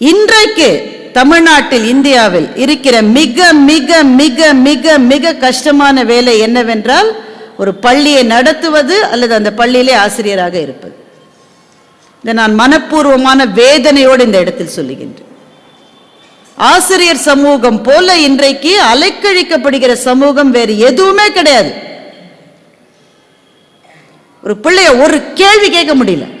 இன்றைக்கு தமிழ்நாட்டில் இந்தியாவில் இருக்கிற மிக மிக மிக மிக மிக கஷ்டமான வேலை என்னவென்றால் ஒரு பள்ளியை நடத்துவது அல்லது அந்த பள்ளியிலே ஆசிரியராக இருப்பது. இதை நான் மனப்பூர்வமான வேதனையோடு இந்த இடத்தில் சொல்லுகின்றேன். ஆசிரியர் சமூகம் போல இன்றைக்கு அலைக்கழிக்கப்படுகிற சமூகம் வேறு எதுவுமே கிடையாது. ஒரு பிள்ளைய ஒரு கேள்வி கேட்க முடியல.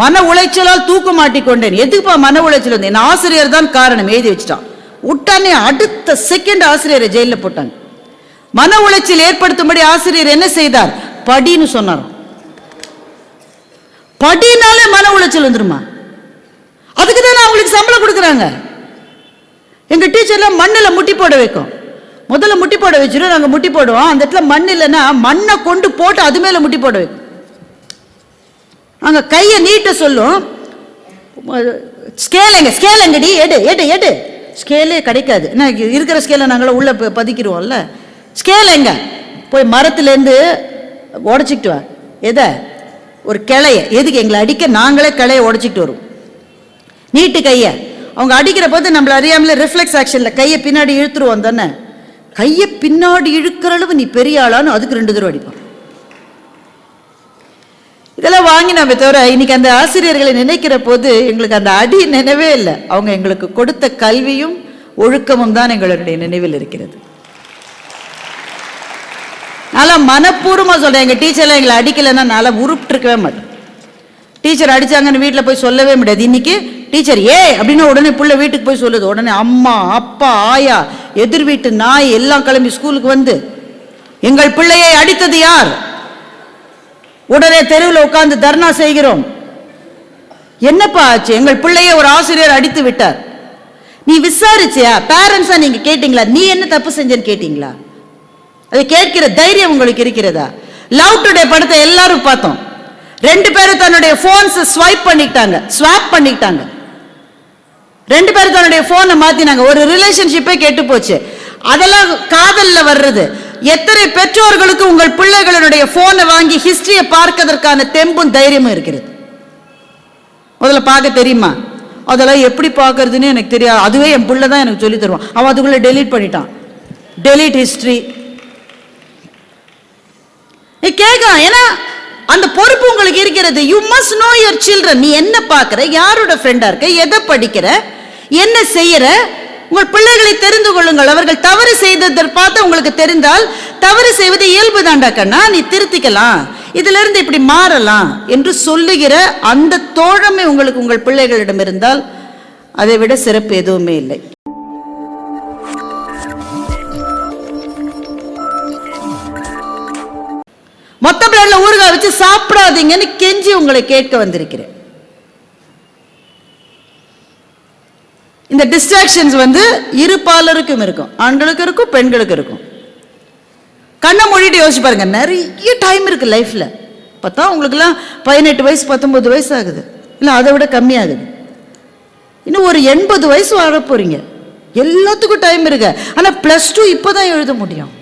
மன உளைச்சலால் தூக்க மாட்டிக்கொண்டேன் எதுக்குப்பா மன உளைச்சல் வந்து? என் ஆசிரியர் தான் காரணம். எழுதி வச்சுட்டான். உடனே அடுத்த செகண்ட் ஆசிரியரை ஜெயிலில் போட்டாங்க. மன உளைச்சல் ஏற்படுத்தும்படி ஆசிரியர் என்ன செய்தார்? படின்னு சொன்னார். படினாலே மன உளைச்சல் வந்துருமா? அதுக்கு தானே அவங்களுக்கு சம்பளம் கொடுக்குறாங்க. எங்க டீச்சர்லாம் மண்ணில் முட்டி போட வைக்கும். முதல்ல முட்டி போட வச்சிடும் நாங்கள் முட்டி போடுவோம். அந்த இடத்துல மண் இல்லைன்னா மண்ணை கொண்டு போட்டு அது மேலே முட்டி போட வைக்கும். அங்கே கையை நீட்ட சொல்லும். ஸ்கேல் எங்க? ஸ்கேல் எங்கடி? எடு எடு எடு. ஸ்கேலே கிடைக்காது. என்ன இருக்கிற ஸ்கேலை நாங்களாம் உள்ள ப- பதிக்கிருவோம்ல ஸ்கேல் எங்க? போய் மரத்துலேருந்து உடச்சிக்கிட்டு வா. எதை? ஒரு கிளைய. எதுக்கு எங்களை அடிக்க? நாங்களே கிளைய உடச்சிக்கிட்டு வருவோம். நீட்டு கையை. அவங்க அடிக்கிற போது நம்மளை அறியாமலே ரிஃப்ளெக்ஸ் ஆக்ஷனில் கையை பின்னாடி இழுத்துருவோம் தானே. கையை பின்னாடி இழுக்கிற அளவு நீ பெரிய ஆளான்னு அதுக்கு ரெண்டு தடவை அடிப்பான். இதெல்லாம் வாங்கி தவிர இன்னைக்கு அந்த ஆசிரியர்களை நினைக்கிற போது எங்களுக்கு அந்த அடி நினைவே இல்லை. அவங்க எங்களுக்கு கொடுத்த கல்வியும் ஒழுக்கமும் தான் எங்களுடைய நினைவில் இருக்கிறது. நல்லா மனப்பூர்வமாக சொல்கிறேன் எங்கள் டீச்சர்லாம் எங்களை அடிக்கலைன்னா நல்லா உருப்பிட்டுருக்கவே மாட்டேன். டீச்சர் அடித்தாங்கன்னு வீட்டில் போய் சொல்லவே முடியாது. இன்னைக்கு டீச்சர் ஏ அப்படின்னா உடனே பிள்ளை வீட்டுக்கு போய் சொல்லுது. உடனே அம்மா அப்பா ஆயா எதிர் வீட்டு நாய் எல்லாம் கிளம்பி ஸ்கூலுக்கு வந்து எங்கள் பிள்ளையை அடித்தது யார்? உடனே தெருவில் உட்கார்ந்து தர்ணா செய்கிறோம். என்னப்பா ஆச்சு? எங்கள் பிள்ளையை ஒரு ஆசிரியர் அடித்து விட்டார். நீ விசாரிச்சியா? பேரண்ட்ஸா நீங்க கேட்டீங்களா? நீ என்ன தப்பு செஞ்சேன்னு கேட்டீங்களா? அது கேட்கிற தைரியம் உங்களுக்கு இருக்கிறதா? லவ் டுடே படத்தை எல்லாரும் பார்த்தோம். ரெண்டு பேரும் தன்னுடைய போன்ஸ் ஸ்வைப் பண்ணிட்டாங்க ஸ்வாப் பண்ணிட்டாங்க ரெண்டு பேரும் தன்னுடைய போனை மாத்தினாங்க. ஒரு ரிலேஷன்ஷிப்பே கெட்டு போச்சு. அதெல்லாம் காதல்ல வர்றது. எத்தனை பெற்றோர்களுக்கு உங்கள் பிள்ளைகளுடைய போனை வாங்கி ஹிஸ்டரியை பார்க்கறதற்கான தெம்பும் தைரியமும் இருக்கிறது. முதல்ல பார்க்க தெரியுமா? அதெல்லாம் எப்படி பார்க்கறதுன்னு எனக்கு தெரியாது. அதுவே என் பிள்ளை தான் எனக்கு சொல்லி தருவான். அவன் அதுக்குள்ள டெலீட் பண்ணிட்டான். டெலீட் ஹிஸ்டரி நீ கேட்கலாம். ஏன்னா அந்த பொறுப்பு உங்களுக்கு இருக்கிறது. You must know your children நீ என்ன பார்க்குற? யாரோட ஃப்ரெண்டாக இருக்க? எதை படிக்கிற? என்ன செய்யற? உங்கள் பிள்ளைகளை தெரிந்து கொள்ளுங்கள். அவர்கள் தவறு செய்ததை பார்த்து உங்களுக்கு தெரிந்தால் தவறு செய்வது இயல்பு தாண்டா கண்ணா. நீ திருத்திக்கலாம். இதுல இருந்து இப்படி மாறலாம் என்று சொல்லுகிற அந்த தோழமை உங்களுக்கு உங்கள் பிள்ளைகளிடம் இருந்தால் அதை விட சிறப்பு எதுவுமே இல்லை. மொத்த பிளேட்ல ஊறுகாய் வச்சு சாப்பிடாதீங்கன்னு கெஞ்சி உங்களை கேட்க வந்திருக்கிறேன். இந்த டிஸ்ட்ராக்ஷன்ஸ் வந்து இரு பாலருக்கும் இருக்கும் ஆண்களுக்கு இருக்கும் பெண்களுக்கு இருக்கும். கண்ணை மூடிட்டு யோசிச்சு பாருங்க நிறைய டைம் இருக்கு லைஃப்ல பார்த்தா உங்களுக்குலாம் பதினெட்டு வயசு பத்தொன்பது வயசு ஆகுது. இல்லை அதை விட கம்மியாகுது. இன்னும் ஒரு எண்பது வயசு வாழ போறீங்க. எல்லாத்துக்கும் டைம் இருக்கு. ஆனால் ப்ளஸ் டூ இப்போதான் எழுத முடியும்.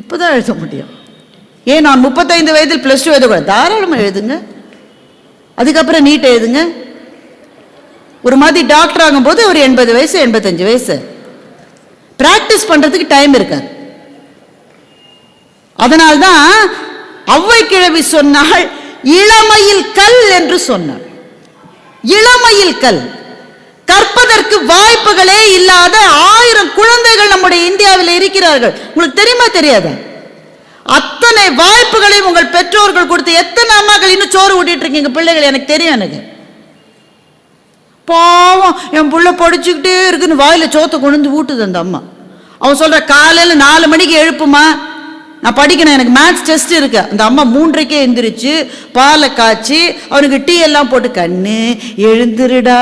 இப்போதான் எழுத முடியும். ஏன் நான் முப்பத்தைந்து வயதில் ப்ளஸ் டூ எழுதக்கூடாது? தாராளமாக எழுதுங்க. அதுக்கப்புறம் நீட் எழுதுங்க. ஒரு மாதிரி டாக்டர் ஆகும்போது ஒரு எண்பது வயசு எண்பத்தஞ்சு வயசு. பிராக்டிஸ் பண்ணுறதுக்கு டைம் இருக்காது. அதனால்தான் அவ்வை கிழவி சொன்னால் இளமையில் கல் என்று சொன்னாள். இளமையில் கல். கற்பதற்கு வாய்ப்புகளே இல்லாத ஆயிரம் குழந்தைகள் நம்முடைய இந்தியாவில் இருக்கிறார்கள். உங்களுக்கு தெரியுமா தெரியாதா? அத்தனை வாய்ப்புகளையும் உங்கள் பெற்றோர்கள் கொடுத்து எத்தனை அம்மாக்கள் இன்னும் சோறு ஊட்டிட்டு இருக்கீங்க பிள்ளைகள்? எனக்கு தெரியும் எனக்கு. பாவம் என் புள்ள படிச்சுக்கிட்டே இருக்குன்னு வாயில சோத்தை கொண்டு வந்து ஊட்டுது அந்த அம்மா. அவன் சொல்ற காலையில நாலு மணிக்கு எழுப்புமா? நான் படிக்கணும் எனக்கு மேத்ஸ் டெஸ்ட் இருக்கு. அந்த அம்மா மூன்றைக்கே எந்திரிச்சு பாலை காய்ச்சி அவனுக்கு டீ எல்லாம் போட்டு கண்ணு எழுந்துருடா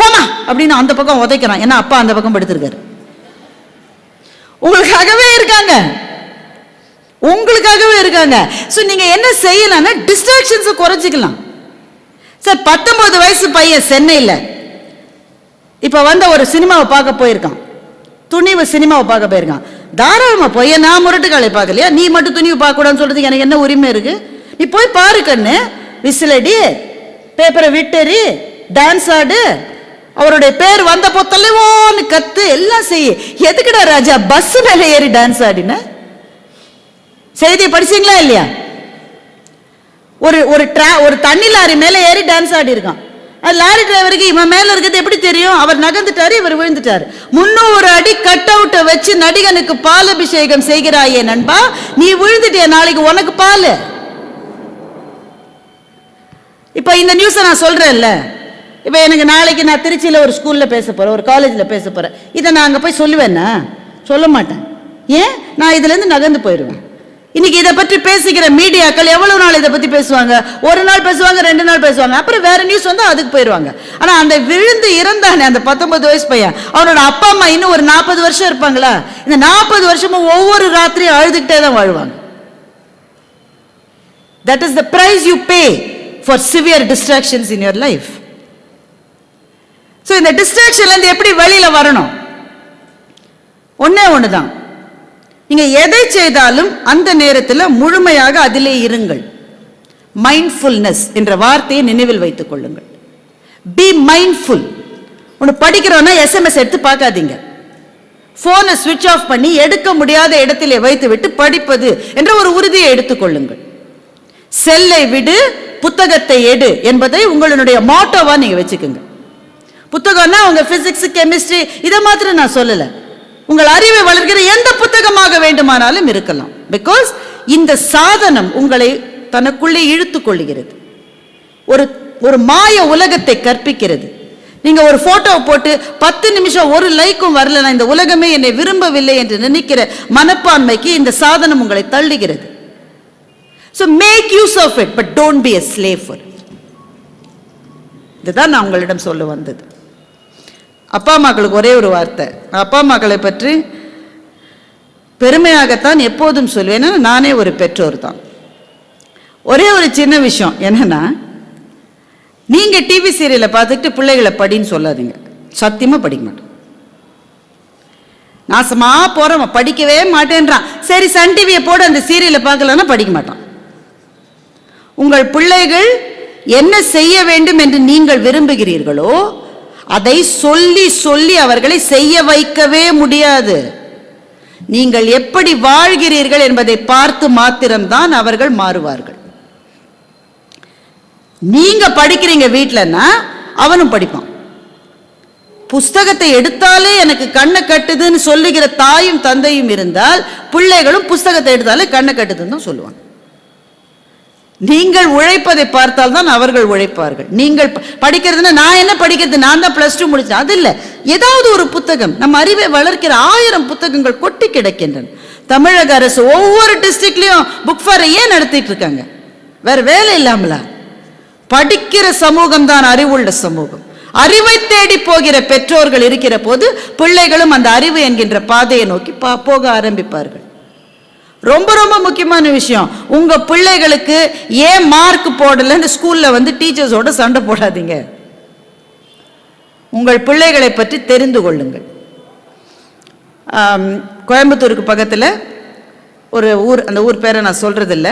போமா அப்படின்னு அந்த பக்கம் உதைக்கிறான். ஏன்னா அப்பா அந்த பக்கம் படுத்திருக்காரு. உங்களுக்காகவே இருக்காங்க. உங்களுக்காகவே இருக்காங்க. ஸோ நீங்க என்ன செய்யலாம்னா டிஸ்ட்ராக்ஷன்ஸை குறைச்சிக்கலாம். சார் பத்தொன்பது வயசு பையன் சென்னையில். இப்போ வந்த ஒரு சினிமாவை பார்க்க போயிருக்கான். துணிவு சினிமாவை பார்க்க போயிருக்கான். தாராளமாக போய் நான் முரட்டுக்காலை பார்க்கலையா? நீ மட்டும் துணிவு பார்க்கக்கூடாதுன்னு சொல்றதுக்கு எனக்கு என்ன உரிமை இருக்கு? நீ போய் பாரு கண்ணு. விசிலடி பேப்பரை விட்டறி டான்ஸ் ஆடு. அவருடைய பேர் வந்த பொத்தலைவோன்னு கத்து எல்லாம் செய்ய. எதுக்குடா ராஜா பஸ் மேல ஏறி டான்ஸ் ஆடின? செய்தியை படிச்சீங்களா இல்லையா? ஒரு ஒரு ட்ரா ஒரு தண்ணி லாரி மேல ஏறி டான்ஸ் ஆடி இருக்கான் லாரி டிரைவருக்கு இவன் மேல இருக்கிறது எப்படி தெரியும்? அவர் நகர்ந்துட்டாரு இவர் விழுந்துட்டாரு. முன்னூறு அடி கட் அவுட்டை வச்சு நடிகனுக்கு பால் அபிஷேகம் செய்கிறாயே நண்பா. நீ விழுந்துட்டிய நாளைக்கு? உனக்கு பால். இப்போ இந்த நியூஸை நான் சொல்றேன்ல. இப்போ எனக்கு நாளைக்கு நான் திருச்சியில் ஒரு ஸ்கூலில் பேச போகிறேன் ஒரு காலேஜில் பேச போகிறேன் இதை நான் அங்கே போய் சொல்லுவேன்னா? சொல்ல மாட்டேன். ஏன்? நான் இதுலேருந்து நகர்ந்து போயிடுவேன். இன்னைக்கு இதை பற்றி பேசிக்கிற மீடியாக்கள் எவ்வளவு நாள் இதை பற்றி பேசுவாங்க? ஒரு நாள் பேசுவாங்க ரெண்டு நாள் பேசுவாங்க. அப்புறம் வேற நியூஸ் வந்து அதுக்கு போயிடுவாங்க. ஆனால் அந்த விழுந்து இறந்தானே அந்த பத்தொன்பது வயசு பையன் அவனோட அப்பா அம்மா இன்னும் ஒரு நாற்பது வருஷம் இருப்பாங்களா? இந்த நாற்பது வருஷமும் ஒவ்வொரு ராத்திரியும் அழுதுகிட்டே தான் வாழ்வாங்க. That is the price you pay for severe distractions in your life so இந்த டிஸ்ட்ராக்ஷன்லேருந்து எப்படி வெளியில் வரணும்? ஒன்றே ஒன்று தான் நீங்கள் எதை செய்தாலும் அந்த நேரத்தில் முழுமையாக அதிலே இருங்கள். மைண்ட்ஃபுல்னஸ் என்ற வார்த்தையை நினைவில் வைத்துக் கொள்ளுங்கள். பி மைண்ட்ஃபுல் ஒன்று படிக்கிறோன்னா எஸ்எம்எஸ் எடுத்து பார்க்காதீங்க. ஃபோனை சுவிட்ச் ஆஃப் பண்ணி எடுக்க முடியாத இடத்திலே வைத்துவிட்டு படிப்பது என்ற ஒரு உறுதியை எடுத்துக்கொள்ளுங்கள் செல்லை விடு புத்தகத்தை எடு என்பதை உங்களுடைய மோட்டோவா நீங்க வச்சுக்கோங்க. புத்தகம்னா உங்க பிசிக்ஸ் கெமிஸ்ட்ரி இதை மாத்திரம் நான் சொல்லலை. உங்கள் அறிவை வளர்க்கிற எந்த புத்தகமாக வேண்டுமானாலும் இருக்கலாம். பிகாஸ் இந்த சாதனம் உங்களை தனக்குள்ளே இழுத்து கொள்ளுகிறது ஒரு ஒரு மாய உலகத்தை கற்பிக்கிறது. நீங்க ஒரு போட்டோ போட்டு பத்து நிமிஷம் ஒரு லைக்கும் வரல நான் இந்த உலகமே என்னை விரும்பவில்லை என்று நினைக்கிற மனப்பான்மைக்கு இந்த சாதனம் உங்களை தள்ளுகிறது. So make use of it but don't be a slaver இதுதான் நான் உங்களிடம் சொல்ல வந்தது. அப்பா அம்மாக்களுக்கு ஒரே ஒரு வார்த்தை. அப்பா அம்மாக்களை பற்றி பெருமையாகத்தான் எப்போதும் சொல்லுவேன் ஏன்னா நானே ஒரு பெற்றோர் தான் ஒரே ஒரு சின்ன விஷயம் என்னன்னா நீங்க டிவி சீரியலை பார்த்துட்டு பிள்ளைகளை படின்னு சொல்லாதீங்க. சத்தியமா படிக்க மாட்டோம் நாசமா போறவன் படிக்கவே மாட்டேன்றான். சரி சன் டிவியை போட அந்த சீரியலை பார்க்கலன்னா படிக்க மாட்டான். உங்கள் பிள்ளைகள் என்ன செய்ய வேண்டும் என்று நீங்கள் விரும்புகிறீர்களோ அதை சொல்லி சொல்லி அவர்களை செய்ய வைக்கவே முடியாது. நீங்கள் எப்படி வாழ்கிறீர்கள் என்பதை பார்த்து மாத்திரம்தான் அவர்கள் மாறுவார்கள். நீங்க படிக்கிறீங்க வீட்டிலன்னா அவனும் படிப்பான். புஸ்தகத்தை எடுத்தாலே எனக்கு கண்ணை கட்டுதுன்னு சொல்லுகிற தாயும் தந்தையும் இருந்தால் பிள்ளைகளும் புஸ்தகத்தை எடுத்தாலே கண்ணை கட்டுதுன்னு தான் சொல்லுவாங்க. நீங்கள் உழைப்பதை பார்த்தால் தான் அவர்கள் உழைப்பார்கள். நீங்கள் ப- படிக்கிறதுன்னா நான் என்ன படிக்கிறது? நான் தான் பிளஸ் டூ முடிச்சேன். அது இல்லை. ஏதாவது ஒரு புத்தகம் நம்ம அறிவை வளர்க்கிற ஆயிரம் புத்தகங்கள் கொட்டி கிடக்கின்றன. தமிழக அரசு ஒவ்வொரு டிஸ்ட்ரிக்ட்லயும் புக் ஃபேர் ஏன் நடத்திட்டு இருக்காங்க? வேற வேலை இல்லாமலா? படிக்கிற சமூகம் தான் அறிவுள்ள சமூகம். அறிவை தேடி போகிற பெற்றோர்கள் இருக்கிற போது பிள்ளைகளும் அந்த அறிவு என்கின்ற பாதையை நோக்கி பா- போக ஆரம்பிப்பார்கள். ரொம்ப ரொம்ப முக்கியமான விஷயம். உங்கள் பிள்ளைகளுக்கு ஏன் மார்க் போடலைன்னு ஸ்கூலில் வந்து டீச்சர்ஸோட சண்டை போடாதீங்க. உங்கள் பிள்ளைகளை பற்றி தெரிந்து கொள்ளுங்கள். கோயம்புத்தூருக்கு பக்கத்தில் ஒரு ஊர் அந்த ஊர் பேரை நான் சொல்கிறதில்ல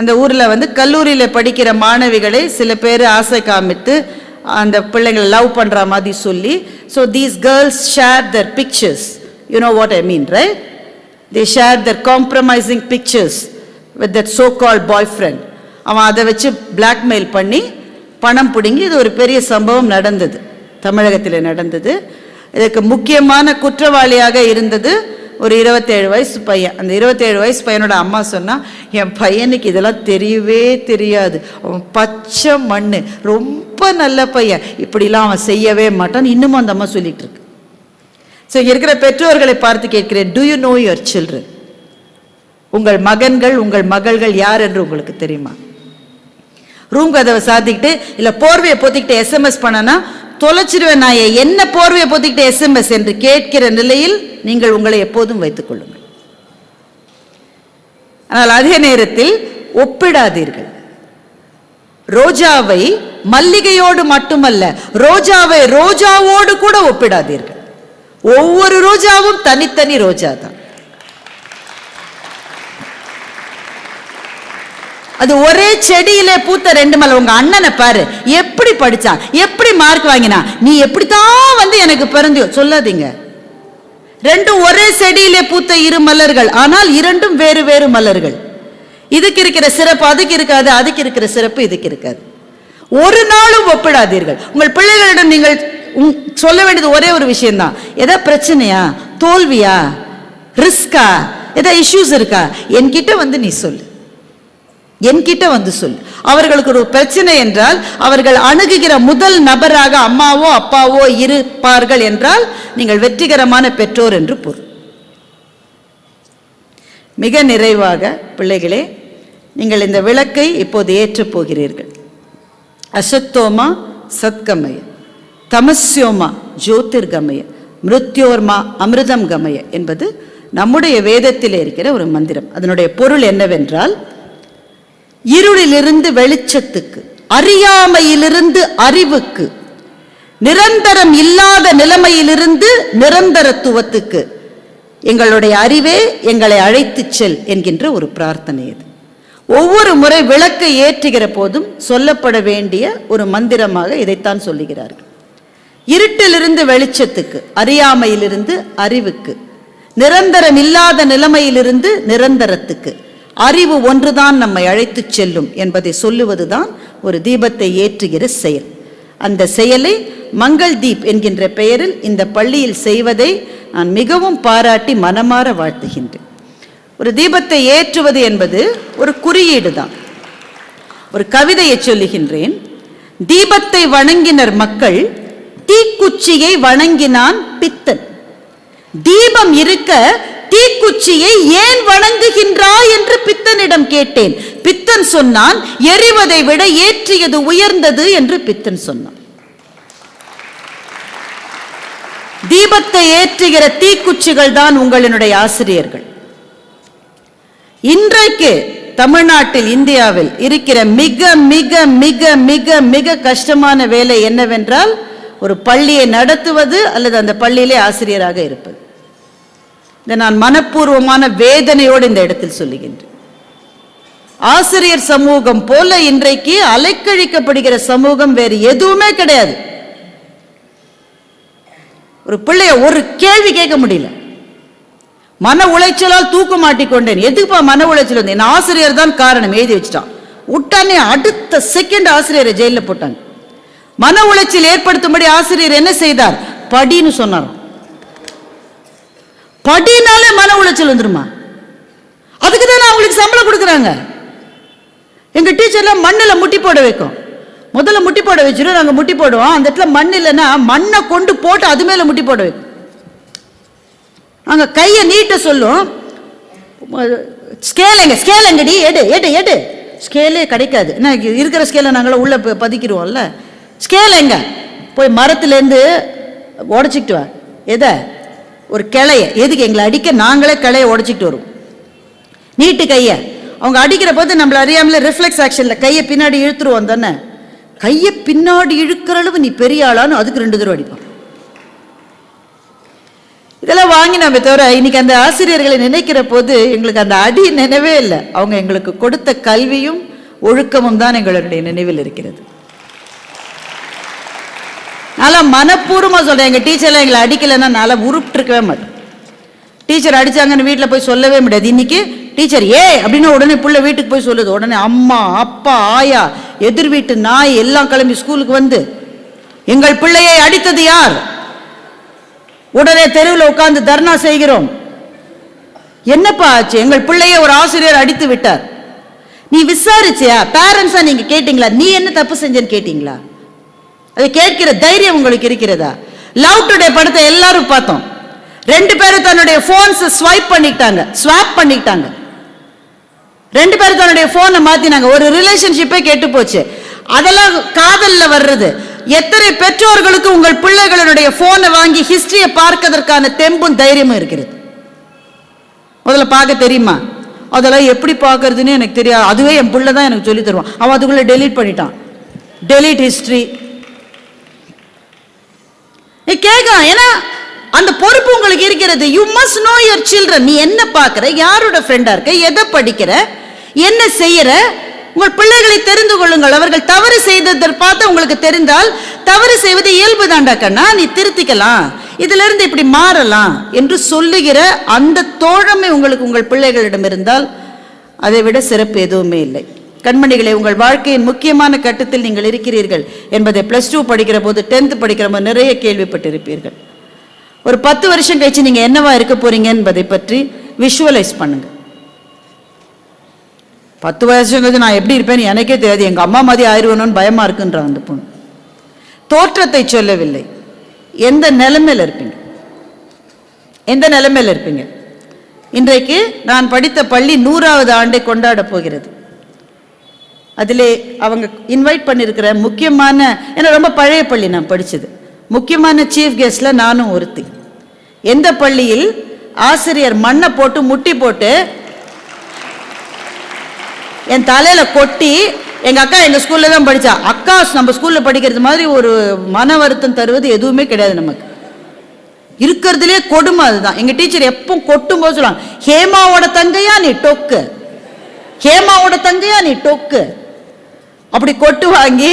அந்த ஊரில் வந்து கல்லூரியில் படிக்கிற மாணவிகளை சில பேர் ஆசை காமித்து அந்த பிள்ளைங்களை லவ் பண்ணுற மாதிரி சொல்லி so these girls share their pictures you know what I mean right they share their compromising pictures with that so called boyfriend அவன் அதை வச்சு பிளாக்மெயில் பண்ணி பணம் பிடுங்கி இது ஒரு பெரிய சம்பவம் நடந்தது. தமிழகத்தில் நடந்தது. இதுக்கு முக்கியமான குற்றவாளியாக இருந்தது ஒரு இருபத்தேழு வயசு பையன். அந்த இருபத்தேழு வயசு பையனோட அம்மா சொன்னால் என் பையனுக்கு இதெல்லாம் தெரியவே தெரியாது. அவன் பச்சை மண் ரொம்ப நல்ல பையன். இப்படிலாம் அவன் செய்யவே மாட்டான் இன்னமும் அந்த அம்மா சொல்லிகிட்டு இருக்கு. ஸோ இருக்கிற பெற்றோர்களை பார்த்து கேட்கிறேன். Do you know your children உங்கள் மகன்கள் உங்கள் மகள்கள் யார் என்று உங்களுக்கு தெரியுமா? ரூம் கதவை சாத்திக்கிட்டு இல்லை போர்வையை பொத்திக்கிட்டு எஸ்எம்எஸ் பண்ணனா தொலைச்சிருவேன் நான் என்ன போர்வையை பொத்திக்கிட்டு எஸ்எம்எஸ் என்று கேட்கிற நிலையில் நீங்கள் உங்களை எப்போதும் வைத்துக் கொள்ளுங்கள். ஆனால் அதே நேரத்தில் ஒப்பிடாதீர்கள். ரோஜாவை மல்லிகையோடு மட்டுமல்ல ரோஜாவை ரோஜாவோடு கூட ஒப்பிடாதீர்கள். ஒவ்வொரு ரோஜாவும் தனித்தனி ரோஜா தான். அது ஒரே செடியிலே பூத்த ரெண்டு மலை. உங்க அண்ணனை பாரு எப்படி படிச்சான் எப்படி மார்க் வாங்கினா நீ எப்படித்தான் வந்து எனக்கு பிறந்தியோ சொல்லாதீங்க. ரெண்டும் ஒரே செடியிலே பூத்த இரு மலர்கள் ஆனால் இரண்டும் வேறு வேறு மலர்கள். இதுக்கு இருக்கிற சிறப்பு அதுக்கு இருக்காது அதுக்கு இருக்கிற சிறப்பு இதுக்கு இருக்காது. ஒரு நாளும் ஒப்பிடாதீர்கள். உங்கள் பிள்ளைகளிடம் நீங்கள் சொல்ல வேண்டியது ஒரே ஒரு விஷயம்தான். எதா பிரச்சனையா? தோல்வியா? ரிஸ்கா எதா இஷ்யூஸ் இருக்கா? என்கிட்ட வந்து நீ சொல்லு. என்கிட்ட வந்து சொல் அவர்களுக்கு ஒரு பிரச்சனை என்றால் அவர்கள் அணுகுகிற முதல் நபராக அம்மாவோ அப்பாவோ இருப்பார்கள் என்றால் நீங்கள் வெற்றிகரமான பெற்றோர் என்று பொருள். மிக நிறைவாக பிள்ளைகளே நீங்கள் இந்த விளக்கை இப்போது ஏற்றப் போகிறீர்கள். அசத்தோமா? சத்கமயம். தமஸ்யோமா ஜோதிர்கமய மிருத்யோர்மா அமிர்தம் கமய என்பது நம்முடைய வேதத்தில் இருக்கிற ஒரு மந்திரம். அதனுடைய பொருள் என்னவென்றால் இருளிலிருந்து வெளிச்சத்துக்கு அறியாமையிலிருந்து அறிவுக்கு நிரந்தரம் இல்லாத நிலைமையிலிருந்து நிரந்தரத்துவத்துக்கு எங்களுடைய அறிவே எங்களை அழைத்துச் செல் என்கின்ற ஒரு பிரார்த்தனை இது. ஒவ்வொரு முறை விளக்கை ஏற்றுகிற போதும் சொல்லப்பட வேண்டிய ஒரு மந்திரமாக இதைத்தான் சொல்லுகிறார்கள். இருட்டிலிருந்து வெளிச்சத்துக்கு அறியாமையிலிருந்து அறிவுக்கு நிரந்தரம் இல்லாத நிலைமையிலிருந்து நிரந்தரத்துக்கு அறிவு ஒன்றுதான் நம்மை அழைத்துச் செல்லும் என்பதை சொல்லுவதுதான் ஒரு தீபத்தை ஏற்றுகிற செயல். அந்த செயலை மங்கள் தீப் என்கின்ற பெயரில் இந்த பள்ளியில் செய்வதை நான் மிகவும் பாராட்டி மனமாற வாழ்த்துகின்றேன். ஒரு தீபத்தை ஏற்றுவது என்பது ஒரு குறியீடு தான் ஒரு கவிதையை சொல்லுகின்றேன் தீபத்தை வணங்கினர் மக்கள் தீக்குச்சியை வணங்கினான் பித்தன். தீபம் இருக்க தீக்குச்சியை ஏன் வணங்குகின்றாய் என்று பித்தனிடம் கேட்டேன். பித்தன் சொன்னான் எரிவதை விட ஏற்றியது உயர்ந்தது என்று பித்தன் சொன்னான். தீபத்தை ஏற்றுகிற தீக்குச்சிகள் தான் உங்களினுடைய ஆசிரியர்கள். இன்றைக்கு தமிழ்நாட்டில் இந்தியாவில் இருக்கிற மிக மிக மிக மிக மிக கஷ்டமான வேலை என்னவென்றால் ஒரு பள்ளியை நடத்துவது அல்லது அந்த பள்ளியிலே ஆசிரியராக இருப்பது. இதை நான் மனப்பூர்வமான வேதனையோடு இந்த இடத்தில் சொல்லுகின்றேன். ஆசிரியர் சமூகம் போல இன்றைக்கு அலைக்கழிக்கப்படுகிற சமூகம் வேறு எதுவுமே கிடையாது. ஒரு பிள்ளைய ஒரு கேள்வி கேட்க முடியல. மன உளைச்சலால் தூக்க மாட்டிக்கொண்டேன் எதுக்குப்பா மன உளைச்சல் வந்து? என் ஆசிரியர் தான் காரணம். எழுதி வச்சுட்டான். உடனே அடுத்த செகண்ட் ஆசிரியரை ஜெயிலில் போட்டாங்க. மன உளைச்சல் ஏற்படுத்தும்படி ஆசிரியர் என்ன செய்தார்? படின்னு சொன்னார். படினாலே மன உளைச்சல் வந்துருமா? அதுக்கு தானே அவங்களுக்கு சம்பளம் கொடுக்குறாங்க. எங்க டீச்சர்லாம் மண்ணில் முட்டி போட வைக்கும். முதல்ல முட்டி போட வச்சிடும் நாங்கள் முட்டி போடுவோம். அந்த இடத்துல மண் இல்லைன்னா மண்ணை கொண்டு போட்டு அது மேலே முட்டி போட வைக்கும். நாங்கள் கையை நீட்ட சொல்லும். ஸ்கேல் எங்க? ஸ்கேல் எங்கடி? எடு எடு எடு. ஸ்கேலே கிடைக்காது. என்ன இருக்கிற ஸ்கேலை நாங்களாம் உள்ளே ப- பதிக்கிடுவோம்ல ஸ்கேல் எங்க? போய் மரத்துலேருந்து உடச்சிக்கிட்டு வா. எதை? ஒரு கிளைய. எதுக்கு? எங்களை அடிக்க நாங்களே கிளைய உடச்சிக்கிட்டு வருவோம். நீட்டு கையை. அவங்க அடிக்கிற போது நம்மளை அறியாமலே ரிஃப்ளெக்ஸ் ஆக்ஷனில் கையை பின்னாடி இழுத்துருவோம் தானே? கையை பின்னாடி இழுக்கிற அளவு நீ பெரிய ஆளான்னு அதுக்கு ரெண்டு தடவை அடிப்பான். இதெல்லாம் வாங்கி நம்ம தவிர இன்னைக்கு அந்த ஆசிரியர்களை நினைக்கிற போது எங்களுக்கு அந்த அடி நினைவே இல்லை. அவங்க எங்களுக்கு கொடுத்த கல்வியும் ஒழுக்கமும் தான் எங்களுடைய நினைவில் இருக்கிறது. நல்லா மனப்பூர்வமாக சொல்கிறேன் எங்கள் டீச்சர்லாம் எங்களை அடிக்கலைன்னா நல்லா உருப்பிட்டுருக்கவே மாட்டேன் டீச்சர் அடித்தாங்கன்னு வீட்டில் போய் சொல்லவே முடியாது. இன்றைக்கி டீச்சர் ஏ அப்படின்னா உடனே பிள்ளை வீட்டுக்கு போய் சொல்லுது. உடனே அம்மா அப்பா ஆயா எதிர் வீட்டு நாய் எல்லாம் கிளம்பி ஸ்கூலுக்கு வந்து எங்கள் பிள்ளையை அடித்தது யார்? உடனே தெருவில் உட்காந்து தர்ணா செய்கிறோம். என்னப்பா ஆச்சு? எங்கள் பிள்ளையை ஒரு ஆசிரியர் அடித்து விட்டார். நீ விசாரிச்சியா? பேரண்ட்ஸா நீங்க கேட்டீங்களா? நீ என்ன தப்பு செஞ்சேன்னு கேட்டீங்களா? அதை கேட்கிற தைரியம் உங்களுக்கு இருக்கிறதா? லவ் டுடே படத்தை எல்லாரும் பார்த்தோம். ரெண்டு பேரும் தன்னுடைய ஃபோன்ஸை ஸ்வைப் பண்ணிட்டாங்க ஸ்வாப் பண்ணிட்டாங்க ரெண்டு பேரும் தன்னுடைய ஃபோனை மாத்தினாங்க. ஒரு ரிலேஷன்ஷிப்பே கெட்டு போச்சு. அதெல்லாம் காதல்ல வர்றது. எத்தனை பெற்றோர்களுக்கு உங்கள் பிள்ளைகளுடைய ஃபோனை வாங்கி ஹிஸ்டரியை பார்க்கதற்கான தெம்பும் தைரியமும் இருக்கிறது. முதல்ல பார்க்க தெரியுமா? அதெல்லாம் எப்படி பார்க்கறதுன்னு எனக்கு தெரியாது. அதுவே என் பிள்ளை தான் எனக்கு சொல்லி தருவான். அவன் அதுக்குள்ள டெலீட் பண்ணிட்டான். டெலீட் ஹிஸ்டரி கேட்கலாம் ஏன்னா அந்த பொறுப்பு உங்களுக்கு இருக்கிறது. You must know your children நீ என்ன பார்க்குற? யாரோட ஃப்ரெண்டாக இருக்க? எதை படிக்கிற? என்ன செய்யற? உங்கள் பிள்ளைகளை தெரிந்து கொள்ளுங்கள். அவர்கள் தவறு செய்ததை பார்த்து உங்களுக்கு தெரிந்தால் தவறு செய்வது இயல்பு தாண்டா கண்ணா. நீ திருத்திக்கலாம். இதுல இருந்து இப்படி மாறலாம் என்று சொல்லுகிற அந்த தோழமை உங்களுக்கு உங்கள் பிள்ளைகளிடம் இருந்தால் அதை விட சிறப்பு எதுவுமே இல்லை. கண்மணிகளை உங்கள் வாழ்க்கையின் முக்கியமான கட்டத்தில் நீங்கள் இருக்கிறீர்கள் என்பதை ப்ளஸ் டூ படிக்கிற போது டென்த் படிக்கிற போது நிறைய கேள்விப்பட்டிருப்பீர்கள். ஒரு பத்து வருஷம் கழிச்சு நீங்க என்னவா இருக்க போறீங்க என்பதை பற்றி விஷுவலைஸ் பண்ணுங்க. பத்து வருஷம் கழிச்சு நான் எப்படி இருப்பேன்னு எனக்கே தெரியாது. எங்க அம்மா மாதிரி ஆயிடுவேணும்னு பயமா இருக்குன்ற அந்த பொண்ணு. தோற்றத்தை சொல்லவில்லை. எந்த நிலைமையில இருப்பீங்க? எந்த நிலைமையில இருப்பீங்க? இன்றைக்கு நான் படித்த பள்ளி நூறாவது ஆண்டை கொண்டாட போகிறது. அதிலே அவங்க இன்வைட் பண்ணியிருக்கிற முக்கியமான ஏன்னா ரொம்ப பழைய பள்ளி நான் படித்தது முக்கியமான சீஃப் கெஸ்டில் நானும் ஒருத்தி. எந்த பள்ளியில் ஆசிரியர் மண்ணை போட்டு முட்டி போட்டு என் தலையில் கொட்டி எங்கள் அக்கா எங்கள் ஸ்கூலில் தான் படித்தா அக்கா நம்ம ஸ்கூலில் படிக்கிறது மாதிரி ஒரு மன வருத்தம் தருவது எதுவுமே கிடையாது நமக்கு. இருக்கிறதுலே கொடுமை அதுதான். எங்கள் டீச்சர் எப்போ கொட்டும் போது சொல்லுவாங்க ஹேமாவோட தங்கையா நீ டொக்கு? ஹேமாவோட தங்கையா நீ டொக்கு? அப்படி கொட்டு வாங்கி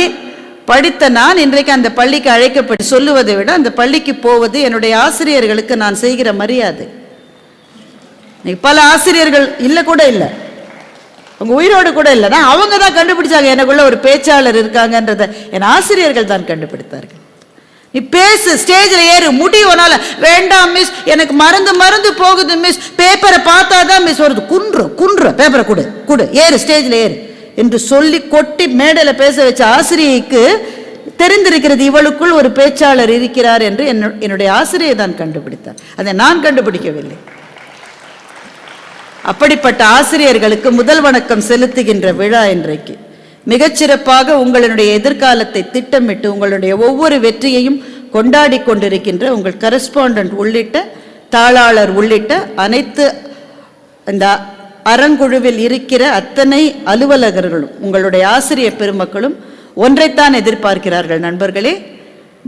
படித்த நான் இன்றைக்கு அந்த பள்ளிக்கு அழைக்கப்பட்டு சொல்லுவதை விட அந்த பள்ளிக்கு போவது என்னுடைய ஆசிரியர்களுக்கு நான் செய்கிற மரியாதை. பல ஆசிரியர்கள் இல்லை கூட இல்லை. அவங்க உயிரோடு கூட இல்லைன்னா அவங்க தான் கண்டுபிடிச்சாங்க எனக்குள்ள ஒரு பேச்சாளர் இருக்காங்கன்றத என் ஆசிரியர்கள் தான் கண்டுபிடித்தார்கள். நீ பேசு ஸ்டேஜில் ஏறு முடி வேண்டாம் மிஸ் எனக்கு மருந்து மருந்து போகுது மிஸ் பேப்பரை பார்த்தா தான் மிஸ் வருது குன்று குன்று. பேப்பரை கொடு கொடு. ஏறு ஸ்டேஜில் ஏறு. என்று சொல்லி கொட்டி மேடையில் பேச வச்ச ஆசிரியைக்கு தெரிந்திருக்கிறது இவளுக்குள் ஒரு பேச்சாளர் இருக்கிறார் என்று என்னுடைய ஆசிரியை தான் கண்டுபிடித்தார். அதை நான் கண்டுபிடிக்கவில்லை. அப்படிப்பட்ட ஆசிரியர்களுக்கு முதல் வணக்கம் செலுத்துகின்ற விழா இன்றைக்கு. மிகச்சிறப்பாக உங்களுடைய எதிர்காலத்தை திட்டமிட்டு உங்களுடைய ஒவ்வொரு வெற்றியையும் கொண்டாடி கொண்டிருக்கின்ற உங்கள் கரஸ்பாண்டன்ட் உள்ளிட்ட தாளாளர் உள்ளிட்ட அனைத்து இந்த அரங்குழுவில் இருக்கிற அத்தனை அலுவலகர்களும் உங்களுடைய ஆசிரியர் பெருமக்களும் ஒன்றைத்தான் எதிர்பார்க்கிறார்கள் நண்பர்களே.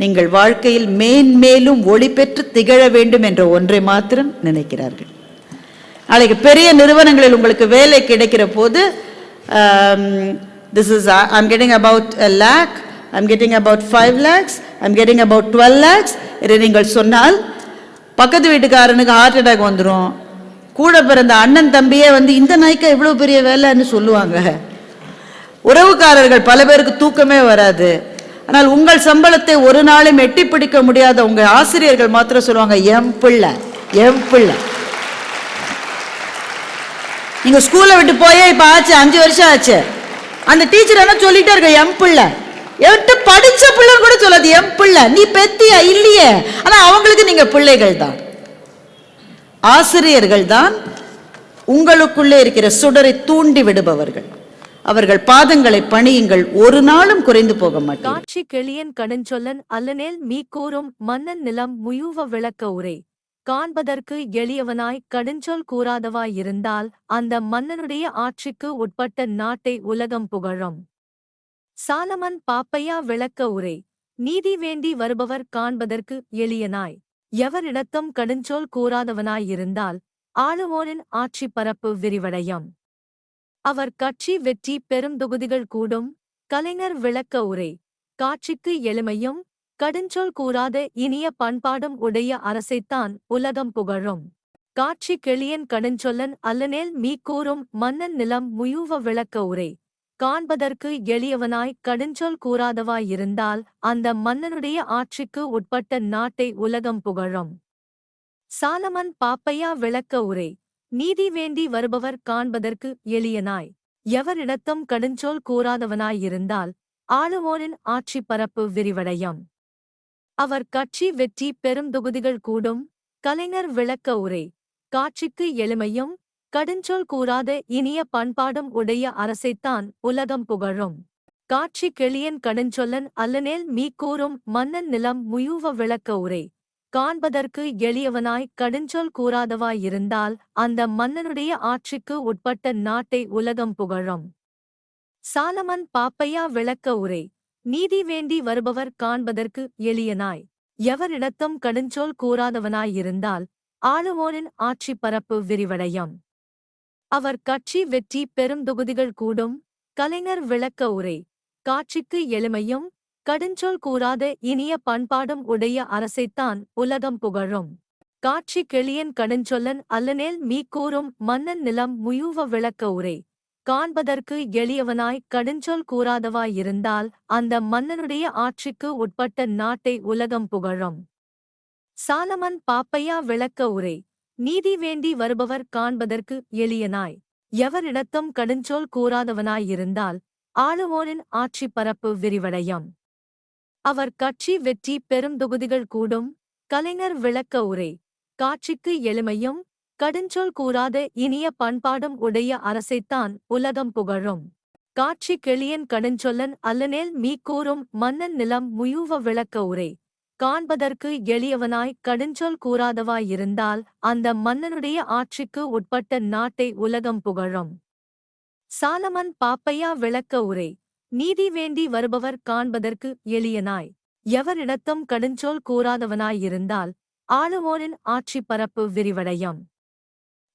நீங்கள் வாழ்க்கையில் மேன்மேலும் ஒளி பெற்று திகழ வேண்டும் என்ற ஒன்றை மாத்திரம் நினைக்கிறார்கள். நாளைக்கு பெரிய நிறுவனங்களில் உங்களுக்கு வேலை கிடைக்கிற போது this is I'm getting about a lakh I'm getting about five lakhs I'm getting about twelve lakhs இதை நீங்கள் சொன்னால் பக்கத்து வீட்டுக்காரனுக்கு ஹார்ட் அட்டாக் வந்துடும் கூட பிறந்த அண்ணன் தம்பியே வந்து இந்த நாய்க்கா இவ்வளோ பெரிய வேலைன்னு சொல்லுவாங்க. உறவுக்காரர்கள் பல பேருக்கு தூக்கமே வராது. ஆனால் உங்கள் சம்பளத்தை ஒரு நாளும் எட்டி பிடிக்க முடியாத உங்கள் ஆசிரியர்கள் மாத்திரம் சொல்லுவாங்க எம் பிள்ளை எம் பிள்ளை. நீங்கள் ஸ்கூலை விட்டு போயே இப்ப ஆச்சு அஞ்சு வருஷம் ஆச்சு. அந்த டீச்சர் என்ன சொல்லிட்டே இருக்க எம் பிள்ளை. என்கிட்ட படிச்ச பிள்ளை கூட சொல்லாது எம் பிள்ளை. நீ பெத்தியா இல்லையே. ஆனா அவங்களுக்கு நீங்க பிள்ளைகள் தான். ஆசிரியர்கள் தான் உங்களுக்குள்ளே இருக்கிற சுடரை தூண்டி விடுபவர்கள். அவர்கள் பாதங்களை பணியுங்கள் ஒரு நாளும் குறைந்து போக மாட்டார் காட்சி கிளியன் கடுஞ்சொல்லன் அல்லனேல் மீ கூறும் மன்னன் நிலம் முயூவ விளக்க உரை. காண்பதற்கு எளியவனாய் கடுஞ்சொல் கூறாதவாய் இருந்தால் அந்த மன்னனுடைய ஆட்சிக்கு உட்பட்ட நாட்டை உலகம் புகழும். சாலமன் பாப்பையா விளக்க உரை. நீதி வேண்டி வருபவர் காண்பதற்கு எளியனாய். எவரிடத்தும் கடுஞ்சொல் கூறாதவனாயிருந்தால் ஆளுவோரின் ஆட்சி பரப்பு விரிவடையும். அவர் கட்சி வெற்றி பெரும் தொகுதிகள் கூடும். கலைஞர் விளக்க உரை. காட்சிக்கு எளிமையும் கடுஞ்சொல் கூறாத இனிய பண்பாடும் உடைய அரசைத்தான் உலகம் புகழும். காட்சி கிளியன் கடுஞ்சொல்லன் அல்லனேல் மீ கூறும் மன்னன் நிலம் முயூவ விளக்க உரை. காண்பதற்கு எளியவனாய் கடுஞ்சொல் கூறாதவாயிருந்தால் அந்த மன்னனுடைய ஆட்சிக்கு உட்பட்ட நாட்டை உலகம் புகழும். சாலமன் பாப்பையா விளக்க உரை நீதி வேண்டி வருபவர் காண்பதற்கு எளியனாய். எவரிடத்தும் கடுஞ்சொல் கூறாதவனாயிருந்தால் ஆளுவோனின் ஆட்சி பரப்பு விரிவடையும். அவர் கட்சி வெற்றி பெரும் தொகுதிகள் கூடும். கலைஞர் விளக்க உரை காட்சிக்கு எளிமையும் கடுஞ்சொல் கூறாத இனிய பண்பாடும் உடைய அரசைத்தான் உலகம் புகழும். காட்சி கிளியன் கடுஞ்சொல்லன் அல்லனேல் மீக்கூறும் மன்னன் நிலம் முயூவ விளக்க உரை. காண்பதற்கு எளியவனாய் கடுஞ்சொல் கூறாதவாயிருந்தால் அந்த மன்னனுடைய ஆட்சிக்கு உட்பட்ட நாட்டை உலகம் புகழும். சாலமன் பாப்பையா விளக்க உரை. நீதி வேண்டி வருபவர் காண்பதற்கு எளியனாய். எவரிடத்தும் கடுஞ்சொல் கூறாதவனாயிருந்தால் ஆளுவோரின் ஆளுவோனின் ஆட்சி பரப்பு விரிவடையும். அவர் கட்சி வெற்றி பெரும் தொகுதிகள் கூடும். கலைஞர் விளக்க உரை. காட்சிக்கு எளிமையும் கடுஞ்சொல் கூறாத இனிய பண்பாடும் உடைய அரசைத்தான் உலகம் புகழும். காட்சி கெளியன் கடுஞ்சொல்லன் அல்லனேல் மீக்கூறும் மன்னன் நிலம் முயூவ விளக்க உரை. காண்பதற்கு எளியவனாய் கடுஞ்சொல் கூறாதவாயிருந்தால் அந்த மன்னனுடைய ஆட்சிக்கு உட்பட்ட நாட்டை உலகம் புகழும். சாலமன் பாப்பையா விளக்க உரை. நீதி வேண்டி வருபவர் காண்பதற்கு எளியனாய். எவரிடத்தும் கடுஞ்சொல் கூறாதவனாயிருந்தால் ஆளுவோரின் ஆட்சி பரப்பு விரிவடையும். அவர் கட்சி வெற்றி பெரும் தொகுதிகள் கூடும். கலைஞர் விளக்க உரை. காட்சிக்கு எளிமையும் கடுஞ்சொல் கூறாத இனிய பண்பாடும் உடைய அரசைத்தான் உலகம் புகழும். காட்சி கெளியன் கடுஞ்சொல்லன் அல்லனேல் மீ கூறும் மன்னன் நிலம் முயூவ விளக்க உரை. காண்பதற்கு எளியவனாய் கடுஞ்சொல் கூறாதவாயிருந்தால் அந்த மன்னனுடைய ஆட்சிக்கு உட்பட்ட நாட்டை உலகம் புகழும். சாலமன் பாப்பையா விளக்க உரை நீதி வேண்டி வருபவர் காண்பதற்கு எளியனாய். எவரிடத்தும் கடுஞ்சொல் கூறாதவனாயிருந்தால் ஆளுவோரின் ஆட்சி பரப்பு விரிவடையும்.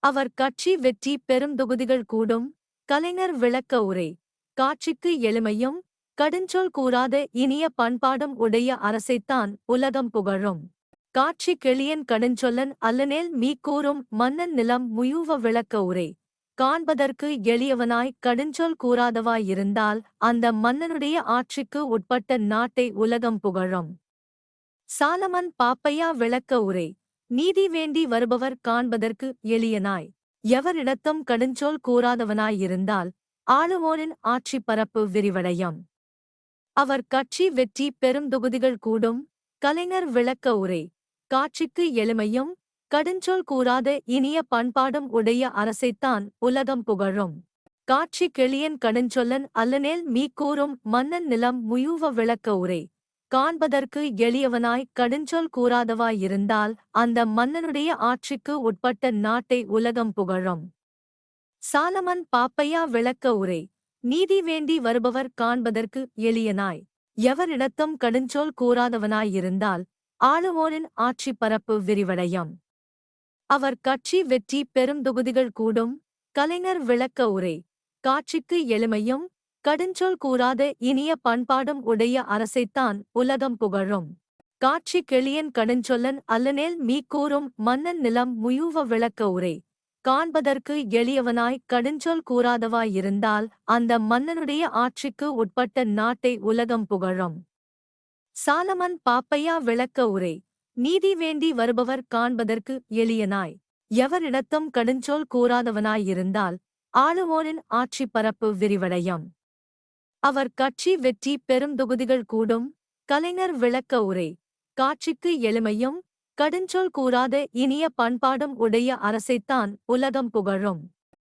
அவர் கட்சி வெற்றி பெரும் தொகுதிகள் கூடும். கலைஞர் விளக்க உரை காட்சிக்கு எளிமையும் கடுஞ்சொல் கூறாத இனிய பண்பாடும் உடைய அரசைத்தான் உலகம் புகழும். காட்சி கெளியன் கடுஞ்சொல்லன் அல்லனேல் மீக்கூறும் மன்னன் நிலம் முயூவ விளக்க உரை. காண்பதற்கு எளியவனாய் கடுஞ்சொல் கூறாதவாயிருந்தால் அந்த மன்னனுடைய ஆட்சிக்கு உட்பட்ட நாட்டை உலகம் புகழும். சாலமன் பாப்பையா விளக்க உரை. நீதி வேண்டி வருபவர் காண்பதற்கு எளியனாய். எவரிடத்தும் கடுஞ்சொல் கூறாதவனாயிருந்தால் ஆளுவோரின் ஆட்சி பரப்பு விரிவடையும். அவர் கட்சி வெற்றி பெரும் தொகுதிகள் கூடும். கலைஞர் விளக்க உரை. காட்சிக்கு எளிமையும் கடுஞ்சொல் கூறாத இனிய பண்பாடும் உடைய அரசைத்தான் உலகம் புகழும். காட்சி கெளியன் கடுஞ்சொல்லன் அல்லனேல் மீக்கூறும் மன்னன் நிலம் முயூவ விளக்க உரை. காண்பதற்கு எளியவனாய் கடுஞ்சொல் கூறாதவாயிருந்தால் அந்த மன்னனுடைய ஆட்சிக்கு உட்பட்ட நாட்டை உலகம் புகழும். சாலமன் பாப்பையா விளக்க உரை. நீதி வேண்டி வருபவர் காண்பதற்கு எளியனாய். எவரிடத்தும் கடுஞ்சொல் கூறாதவனாயிருந்தால் ஆளுவோரின் ஆட்சி பரப்பு விரிவடையும். அவர் கட்சி வெற்றி பெரும் தொகுதிகள் கூடும் கலைஞர் விளக்க உரை. காட்சிக்கு எளிமையும் கடுஞ்சொல் கூறாத இனிய பண்பாடும் உடைய அரசைத்தான் உலகம் புகழும். காட்சி கெளியன் கடுஞ்சொல்லன் அல்லனேல் மீ கூறும் மன்னன் நிலம் முயூவ விளக்க உரை. காண்பதற்கு எளியவனாய் கடுஞ்சொல் கூறாதவாயிருந்தால் அந்த மன்னனுடைய ஆட்சிக்கு உட்பட்ட நாட்டை உலகம் புகழும். சாலமன் பாப்பையா விளக்க உரை நீதி வேண்டி வருபவர் காண்பதற்கு எளியனாய். எவரிடத்தும் கடுஞ்சொல் கூறாதவனாயிருந்தால் ஆளுவோனின் ஆட்சி பரப்பு விரிவடையும். அவர் கட்சி வெற்றி பெரும் தொகுதிகள் கூடும். கலைஞர் விளக்க உரை காட்சிக்கு எளிமையும் கடுஞ்சொல் கூறாத இனிய பண்பாடும் உடைய அரசைத்தான் உலகம் புகழும்.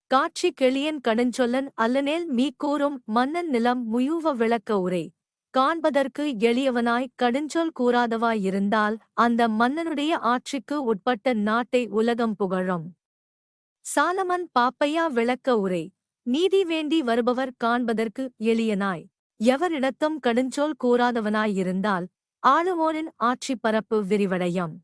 காட்சி கெளியன் கடுஞ்சொல்லன் அல்லனேல் மீக்கூறும் மன்னன் நிலம் முயூவ விளக்க உரை. காண்பதற்கு எளியவனாய் கடுஞ்சொல் கூறாதவாயிருந்தால் அந்த மன்னனுடைய ஆட்சிக்கு உட்பட்ட நாட்டை உலகம் புகழும். சாலமன் பாப்பையா விளக்க உரை. நீதி வேண்டி வருபவர் காண்பதற்கு எளியனாய். எவரிடத்தும் கடுஞ்சொல் கூறாதவனாயிருந்தால் ஆளுவோரின் ஆட்சி பரப்பு விரிவடையும்.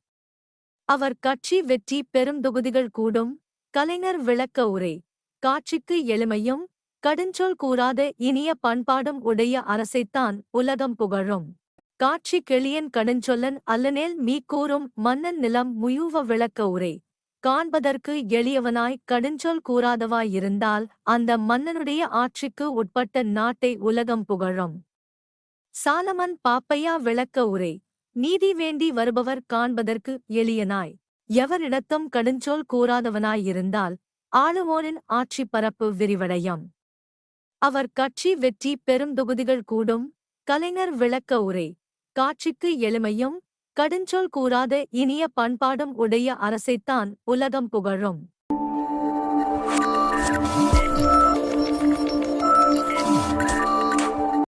அவர் கட்சி வெற்றி பெரும் தொகுதிகள் கூடும். கலைஞர் விளக்க உரை. காட்சிக்கு எளிமையும் கடுஞ்சொல் கூறாத இனிய பண்பாடும் உடைய அரசைத்தான் உலகம் புகழும். காட்சி கெளியன் கடுஞ்சொல்லன் அல்லனேல் மீக்கூறும் மன்னன் நிலம் முயூவ விளக்க உரை. காண்பதற்கு எளியவனாய் கடுஞ்சொல் கூறாதவாயிருந்தால் அந்த மன்னனுடைய ஆட்சிக்கு உட்பட்ட நாட்டை உலகம் புகழும். சாலமன் பாப்பையா விளக்க உரை. நீதி வேண்டி வருபவர் காண்பதற்கு எளியனாய். எவரிடத்தும் கடுஞ்சொல் கூறாதவனாயிருந்தால் ஆளுவோரின் ஆட்சி பரப்பு விரிவடையும். அவர் கட்சி வெற்றி பெரும் தொகுதிகள் கூடும் கலைஞர் விளக்க உரை. காட்சிக்கு எளிமையும் கடுஞ்சொல் கூறாத இனிய பண்பாடும் உடைய அரசைத்தான் உலகம் புகழும்.